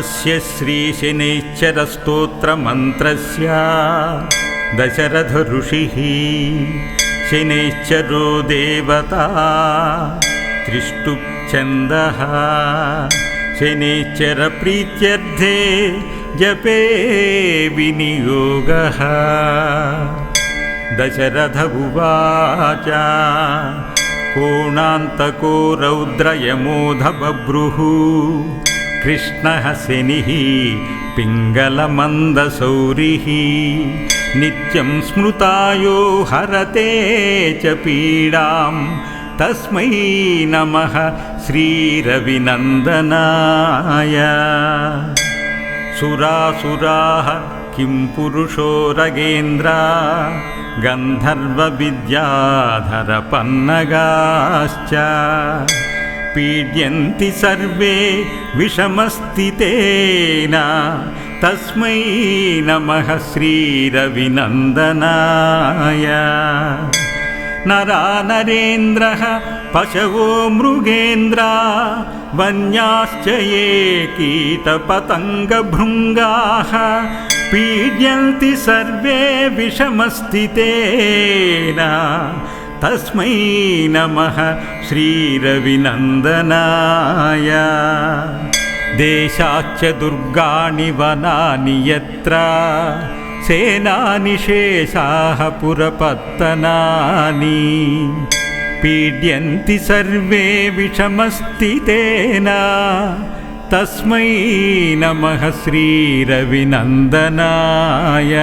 अस्य श्रीशनैश्चरस्तोत्रमन्त्रस्य दशरथ ऋषिः शनैश्चरो देवता त्रिष्टुप्छन्दः शनैश्चरप्रीत्यर्थे जपे विनियोगः दशरथ उवाच कोणान्तको रौद्रयमोधबभ्रुः कृष्णः शनिः पिङ्गलमन्दसौरिः। नित्यं स्मृतायो हरते च पीडां। तस्मै नमः श्रीरविनन्दनाय। सुरासुराः किं पुरुषो रगेन्द्रा गन्धर्वविद्याधरपन्नगाश्च पीड्यन्ति सर्वे विषमस्थितेन तस्मै नमः श्रीरविनन्दनाय। नरा नरेन्द्रः पशवो मृगेन्द्रा वन्याश्च ये कीटपतङ्गभृङ्गाः। पीड्यन्ति सर्वे विषमस्थितेन तस्मै नमः श्रीरविनन्दनाय। देशाच्च दुर्गाणि वनानि यत्र सेनानि शेषाः पुरपत्तनानि। पीड्यन्ति सर्वे विषमस्थितेन। तस्मै नमः श्रीरविनन्दनाय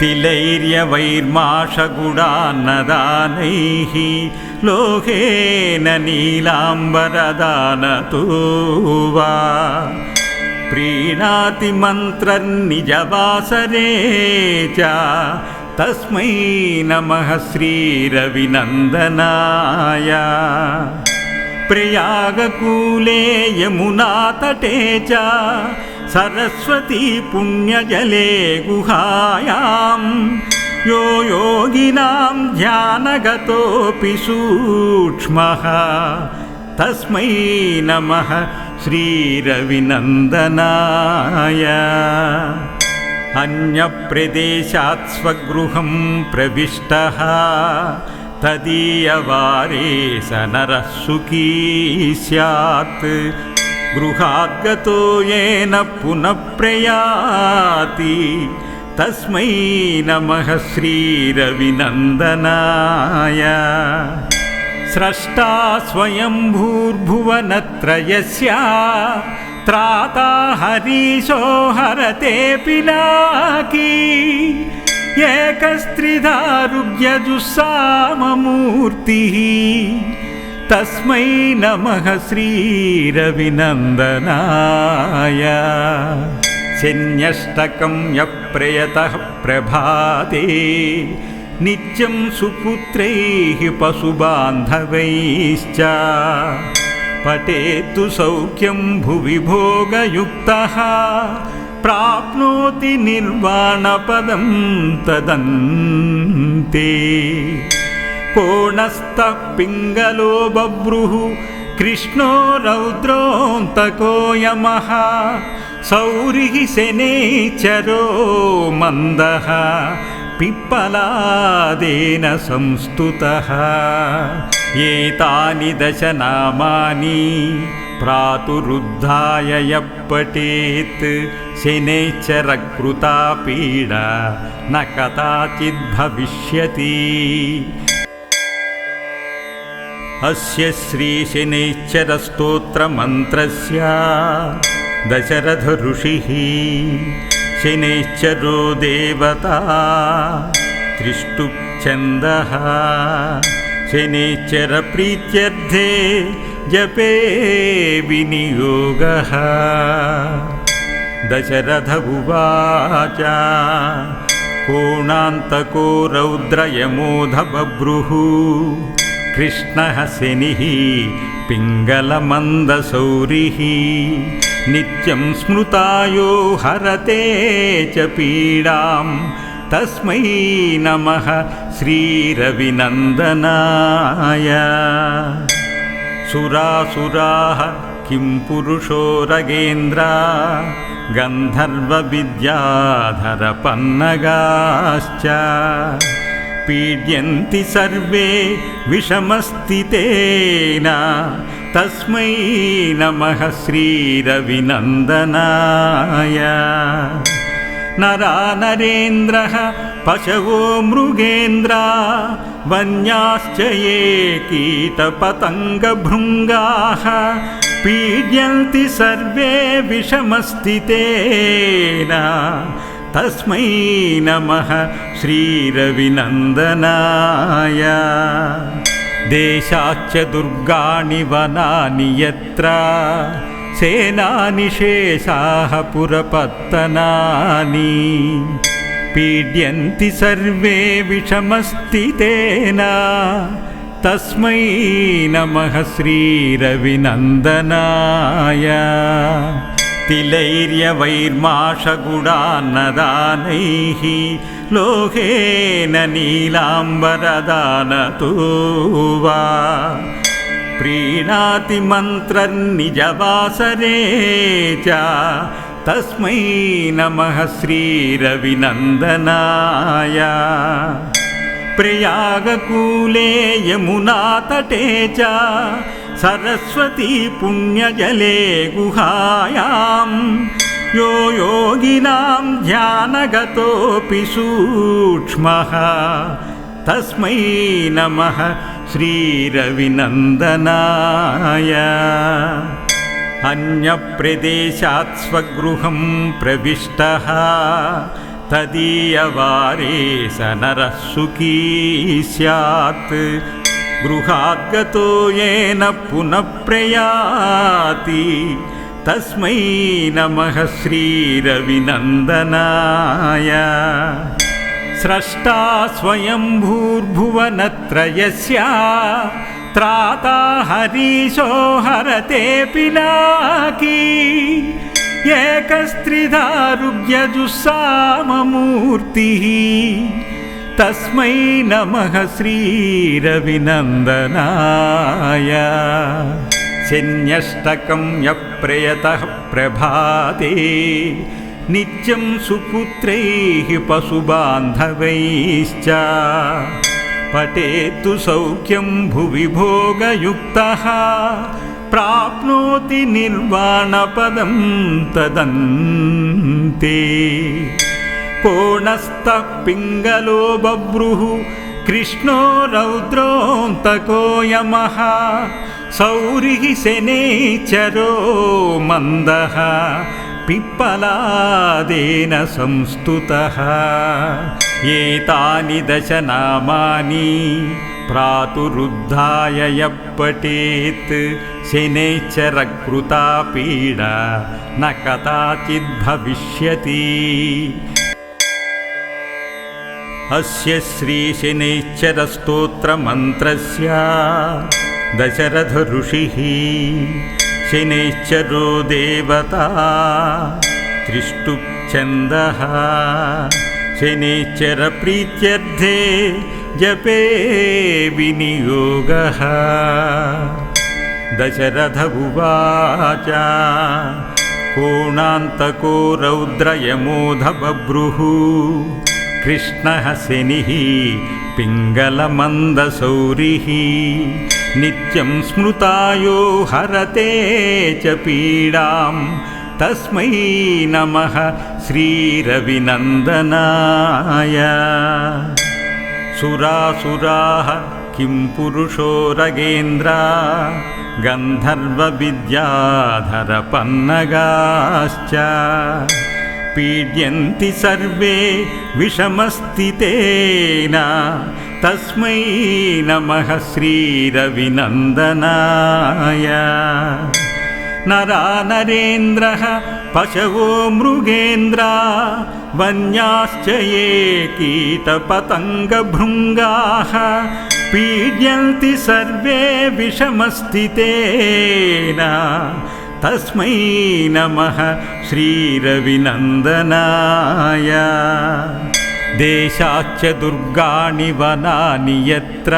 तिलैर्यवैर्माषगुडान्नदानैः लोहेन नीलाम्बरदानतो वा प्रीणाति मन्त्रन्निजवासरे च तस्मै नमः श्रीरविनन्दनाय प्रयागकूले यमुनातटे च सरस्वती पुण्यजले गुहायां यो योगिनां ध्यानगतोऽपि सूक्ष्मः। तस्मै नमः श्रीरविनन्दनाय। अन्यप्रदेशात् स्वगृहं प्रविष्टः। तदीयवारे स नरः सुखी स्यात् गृहाद्गतो येन पुनः प्रयाति तस्मै नमः श्रीरविनन्दनाय। स्रष्टा स्वयम्भूर्भुवनत्रयस्य त्राता हरीशो हरते पिनाकी एकस्त्रिधारुग्यजुस्साममूर्तिः तस्मै नमः श्रीरविनन्दनाय। शन्यष्टकं यप्रयतः प्रभाते नित्यं सुपुत्रैः पशुबान्धवैश्च। पठेत्तु सौख्यं भुवि भोगयुक्तः प्राप्नोति निर्वाणपदं तदन्ते कोणस्थः पिङ्गलो बभ्रुः कृष्णो रौद्रोऽन्तको यमः सौरिः शनेचरो मन्दः पिप्पलादेन संस्तुतः। एतानि दशनामानि प्रातुरुद्धाय यः पठेत् शनैश्चरकृता पीडा न कदाचिद्भविष्यति अस्य श्रीशनैश्चरस्तोत्रमन्त्रस्य दशरथ ऋषिः शनैश्चरो देवता त्रिष्टुप्छन्दः शनैश्चरप्रीत्यर्थे जपे विनियोगः दशरथ उवाच कोणान्तको रौद्रयमोधबभ्रुः कृष्णः शनिः पिङ्गलमन्दसौरिः। नित्यं स्मृतायो हरते च पीडां तस्मै नमः श्रीरविनन्दनाय। सुरासुराः किं पुरुषो रगेन्द्रा गन्धर्वविद्याधरपन्नगाश्च पीड्यन्ति सर्वे विषमस्थितेन। तस्मै नमः श्रीरविनन्दनाय। नरा नरेन्द्रः पशवो मृगेन्द्रा वन्याश्च ये कीटपतङ्गभृङ्गाः। पीड्यन्ति सर्वे विषमस्थितेन तस्मै नमः श्रीरविनन्दनाय। देशाच्च दुर्गाणि वनानि यत्र सेनानि शेषाः पुरपत्तनानि। पीड्यन्ति सर्वे विषमस्थितेन। तस्मै नमः श्रीरविनन्दनाय तिलैर्यवैर्माशगुडान्नदानैः लोहेन नीलाम्बरदानतो वा प्रीणाति मन्त्रन्निजवासरे च तस्मै नमः श्रीरविनन्दनाय प्रयागकूले यमुनातटे च सरस्वती पुण्यजले गुहायां यो योगिनां ध्यानगतोऽपि सूक्ष्मः। तस्मै नमः श्रीरविनन्दनाय। अन्यप्रदेशात् स्वगृहं प्रविष्टः तदीयवारे स नरः सुखी स्यात् गृहाद्गतो येन पुनः प्रयाति तस्मै नमः श्रीरविनन्दनाय। स्रष्टा स्वयम्भूर्भुवनत्रयस्य त्राता हरीशो हरते पिनाकी। एकस्त्रिधारुग्यजुस्साममूर्तिः तस्मै नमः श्रीरविनन्दनाय। शन्यष्टकं यप्रयतः प्रभाते नित्यं सुपुत्रैः पशुबान्धवैश्च। पठेत्तु सौख्यं भुवि भोगयुक्तः प्राप्नोति निर्वाणपदं तदन्ते कोणस्थः पिङ्गलो बभ्रुः कृष्णो रौद्रोऽन्तको यमः सौरिः शनैश्चरो मन्दः पिप्पलादेन संस्तुतः। एतानि दशनामानि प्रातुरुद्धाय यः पठेत् शनैश्चरकृता पीडा न कदाचिद्भविष्यति अस्य श्रीशनैश्चरस्तोत्रमन्त्रस्य दशरथऋषिः शनैश्चरो देवता त्रिष्टुप्छन्दः शनैश्चरप्रीत्यर्थे जपे विनियोगः दशरथ उवाच कोणान्तको रौद्रयमोधबभ्रुः कृष्णः शनिः पिङ्गलमन्दसौरिः नित्यं स्मृतायो हरते च पीडां तस्मै नमः श्रीरविनन्दनाय। सुरासुराः किं पुरुषो रगेन्द्रा गन्धर्वविद्याधरपन्नगाश्च पीड्यन्ति सर्वे विषमस्थितेन। तस्मै नमः श्रीरविनन्दनाय। नरा नरेन्द्रः पशवो मृगेन्द्रा वन्याश्च ये कीटपतङ्गभृङ्गाः। पीड्यन्ति सर्वे विषमस्थितेन तस्मै नमः श्रीरविनन्दनाय। देशाच्च दुर्गाणि वनानि यत्र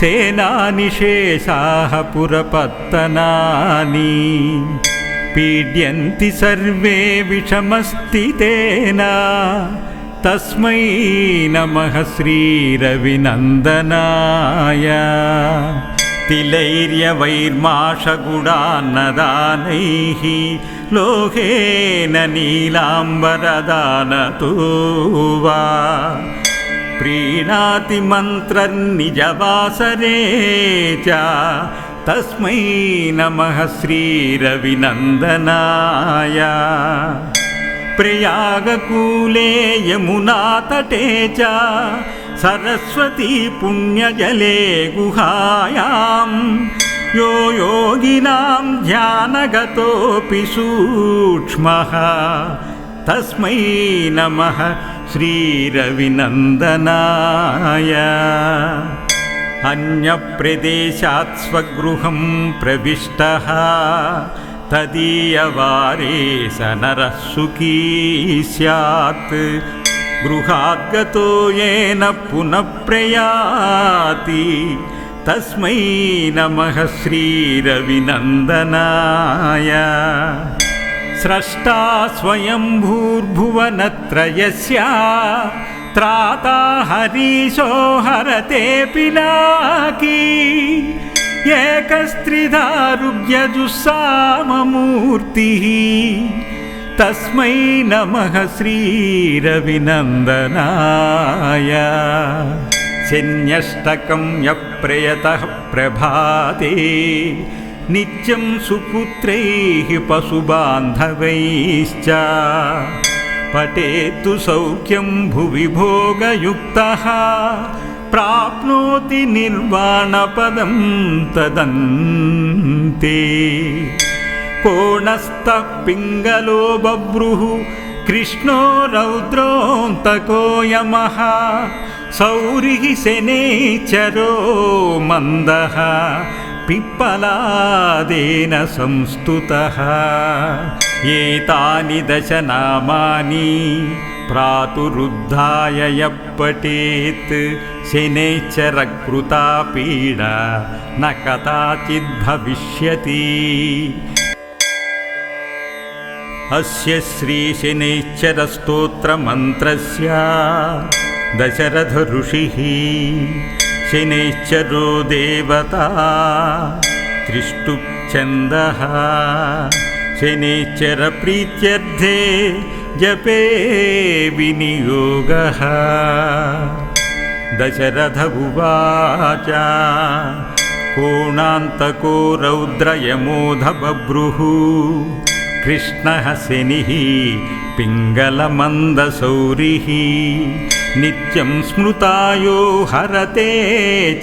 सेनानिशेषाः पुरपत्तनानि। पीड्यन्ति सर्वे विषमस्थितेन। तस्मै नमः श्रीरविनन्दनाय तिलैर्यवैर्माशगुडान्नदानैः लोहेन नीलाम्बरदानतो वा प्रीणाति मन्त्रन्निजवासरे च तस्मै नमः श्रीरविनन्दनाय प्रयागकूले यमुनातटे च सरस्वती पुण्यजले गुहायां यो योगिनां ध्यानगतोऽपि सूक्ष्मः। तस्मै नमः श्रीरविनन्दनाय। अन्यप्रदेशात् स्वगृहं प्रविष्टः तदीयवारे स नरः सुखी स्यात् गृहाद्गतो येन पुनः प्रयाति तस्मै नमः श्रीरविनन्दनाय। स्रष्टा स्वयम्भूर्भुवनत्रयस्य त्राता हरीशो हरते पिनाकी। एकस्त्रिधारुग्यजुस्साममूर्तिः तस्मै नमः श्रीरविनन्दनाय। शन्यष्टकं यप्रयतः प्रभाते नित्यं सुपुत्रैः पशुबान्धवैश्च। पठेत्तु सौख्यं भुवि भोगयुक्तः प्राप्नोति निर्वाणपदं तदन्ते कोणस्थः पिङ्गलो बभ्रुः कृष्णो रौद्रोऽन्तको यमः सौरिः शनेचरो मन्दः पिप्पलादेन संस्तुतः। एतानि दशनामानि प्रातुरुद्धाय यः पठेत् शनैश्चरकृता पीडा न कदाचिद्भविष्यति अस्य श्रीशनैश्चरस्तोत्रमन्त्रस्य दशरथ ऋषिः शनैश्चरो देवता त्रिष्टुप्छन्दः शनैश्चरप्रीत्यर्थे जपे विनियोगः दशरथ उवाच कोणान्तको रौद्रयमोधबभ्रुः कृष्णः शनिः पिङ्गलमन्दसौरिः नित्यं स्मृतायो हरते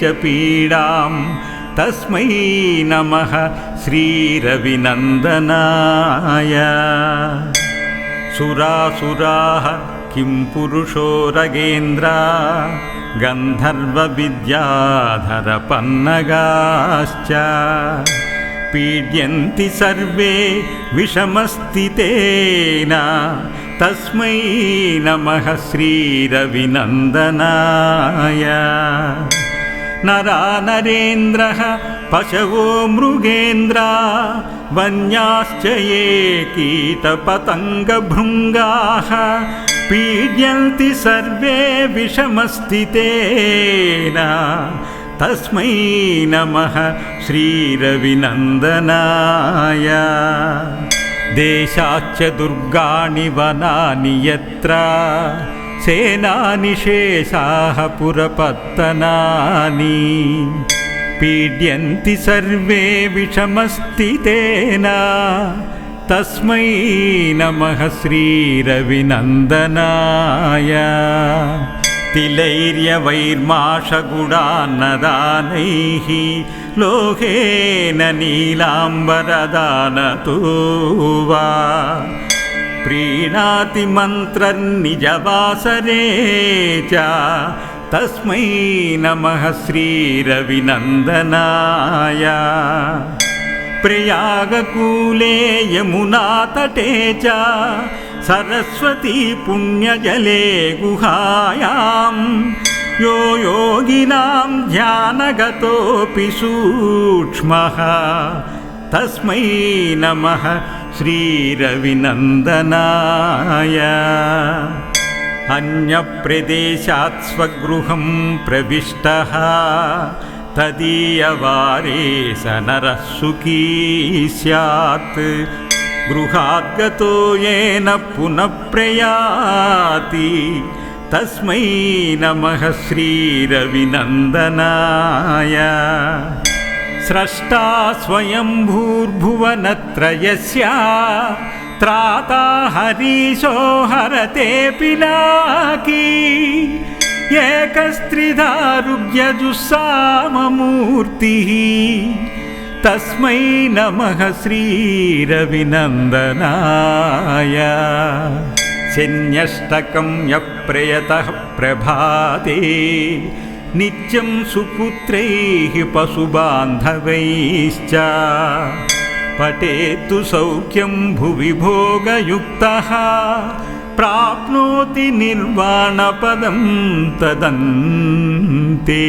च पीडां तस्मै नमः श्रीरविनन्दनाय। सुरासुराः किं पुरुषो रगेन्द्रा गन्धर्वविद्याधरपन्नगाश्च पीड्यन्ति सर्वे विषमस्थितेन तस्मै नमः श्रीरविनन्दनाय नरा नरेन्द्रः पशवो मृगेन्द्रा वन्याश्च ये कीटपतङ्गभृङ्गाः पीड्यन्ति सर्वे विषमस्थितेन तस्मै नमः श्रीरविनन्दनाय। देशाच्च दुर्गाणि वनानि यत्र सेनानिशेषाः पुरपत्तनानि। पीड्यन्ति सर्वे विषमस्थितेन। तस्मै नमः श्रीरविनन्दनाय तिलैर्यवैर्माशगुडान्नदानैः लोहेन नीलाम्बरदानतो वा प्रीणाति मन्त्रन्निजवासरे च तस्मै नमः श्रीरविनन्दनाय प्रयागकूले यमुनातटे च सरस्वती पुण्यजले गुहायां। यो योगिनां ध्यानगतोऽपि सूक्ष्मः। तस्मै नमः श्रीरविनन्दनाय। अन्यप्रदेशात् स्वगृहं प्रविष्टः। तदीयवारे स नरः सुखी स्यात् गृहाद्गतो येन पुनः प्रयाति तस्मै नमः श्रीरविनन्दनाय। स्रष्टा स्वयम्भूर्भुवनत्रयस्य त्राता हरीशो हरते पिनाकी। एकस्त्रिधारुग्यजुस्साममूर्तिः तस्मै नमः श्रीरविनन्दनाय। शन्यष्टकं यः प्रयतः प्रभाते नित्यं सुपुत्रैः पशुबान्धवैश्च। पठेत्तु सौख्यं भुवि भोगयुक्तः प्राप्नोति निर्वाणपदं तदन्ते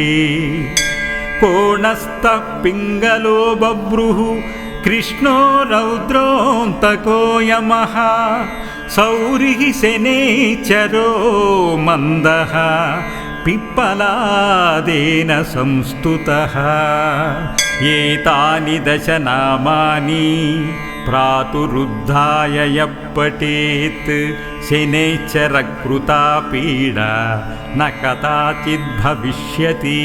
कोणस्तः पिङ्गलो बभ्रुः कृष्णो रौद्रोऽन्तको यमः सौरिः शनेचरो मन्दः पिप्पलादेन संस्तुतः। एतानि दशनामानि प्रातुरुद्धाय पठेत् शनैश्चरकृता पीडा न कदाचिद्भविष्यति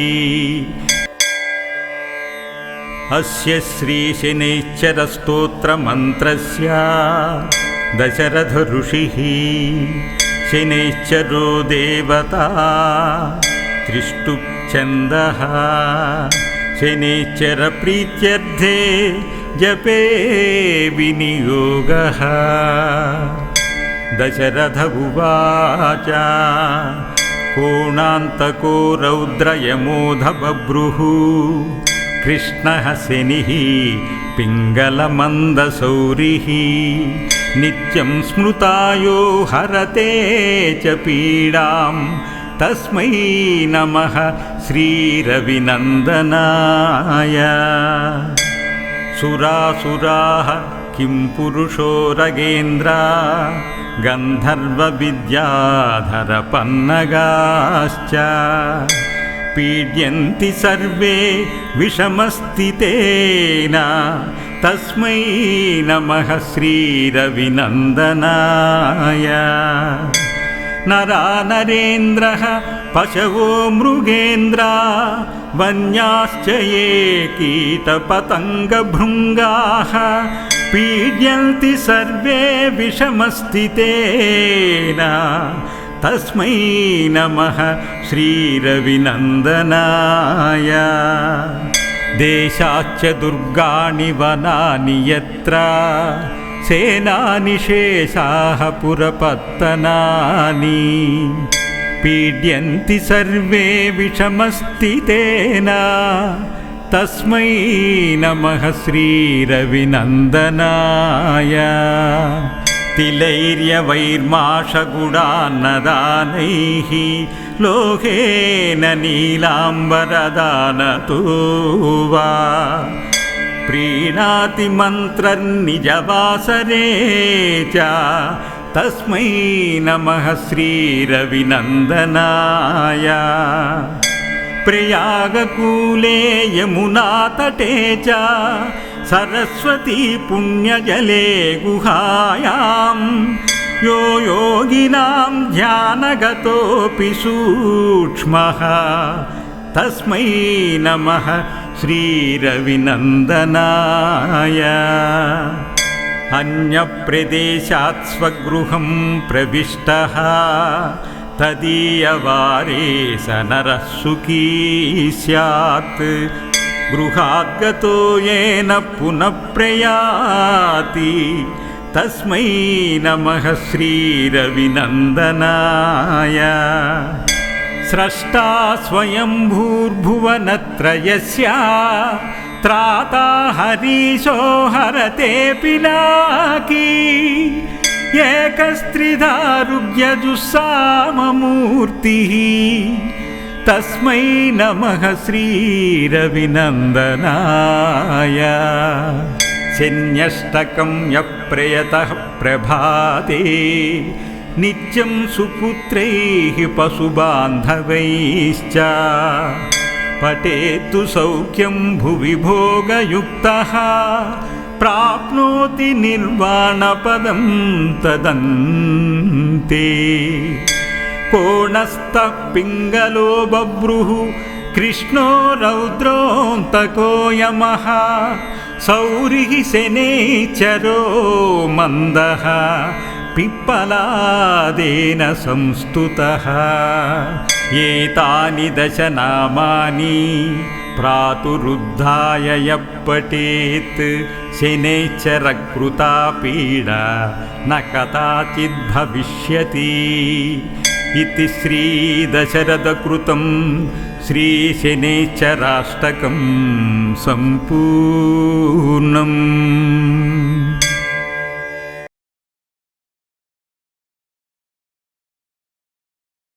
अस्य श्रीशनैश्चरस्तोत्रमन्त्रस्य दशरथ ऋषिः शनैश्चरो देवता त्रिष्टुप्छन्दः शनैश्चरप्रीत्यर्थे जपे विनियोगः दशरथ उवाच कोणान्तको रौद्रयमोधबभ्रुः कृष्णः शनिः पिङ्गलमन्दसौरिः। नित्यं स्मृतायो हरते च पीडां। तस्मै नमः श्रीरविनन्दनाय। सुरासुराः किं पुरुषो रगेन्द्रा गन्धर्वविद्याधरपन्नगाश्च पीड्यन्ति सर्वे विषमस्थितेन तस्मै नमः श्रीरविनन्दनाय नरा नरेन्द्रः पशवो मृगेन्द्रा वन्याश्च ये कीटपतङ्गभृङ्गाः पीड्यन्ति सर्वे विषमस्थितेन तस्मै नमः श्रीरविनन्दनाय। देशाच्च दुर्गाणि वनानि यत्र सेनानि शेषाः पुरपत्तनानि। पीड्यन्ति सर्वे विषमस्थितेन। तस्मै नमः श्रीरविनन्दनाय तिलैर्यवैर्माषगुडान्नदानैः लोहेन नीलाम्बरदानतो वा प्रीणाति मन्त्रन्निजवासरे च तस्मै नमः श्रीरविनन्दनाय प्रयागकूले यमुनातटे च सरस्वती पुण्यजले गुहायां यो योगिनां ध्यानगतोऽपि सूक्ष्मः। तस्मै नमः श्रीरविनन्दनाय। अन्यप्रदेशात् स्वगृहं प्रविष्टः। तदीयवारे स नरः सुखी स्यात् गृहाद्गतो येन पुनः प्रयाति तस्मै नमः श्रीरविनन्दनाय। स्रष्टा स्वयम्भूर्भुवनत्रयस्य त्राता हरीशो हरते पिनाकी एकस्त्रिधारुग्यजुस्साममूर्तिः तस्मै नमः श्रीरविनन्दनाय। शन्यष्टकं यः प्रयतः प्रभाते नित्यं सुपुत्रैः पशुबान्धवैश्च। पठेत्तु सौख्यं भुवि भोगयुक्तः प्राप्नोति निर्वाणपदं तदन्ते कोणस्थः पिङ्गलो बभ्रुः कृष्णो रौद्रोऽन्तको यमः सौरिः शनेचरो मन्दः पिप्पलादेन संस्तुतः। एतानि दशनामानि प्रातुरुद्धाय यः पठेत् शनैश्चरकृता पीडा न कदाचिद्भविष्यति इति श्रीदशरथकृतं श्रीशनिश्चराष्टकं सम्पूर्णम्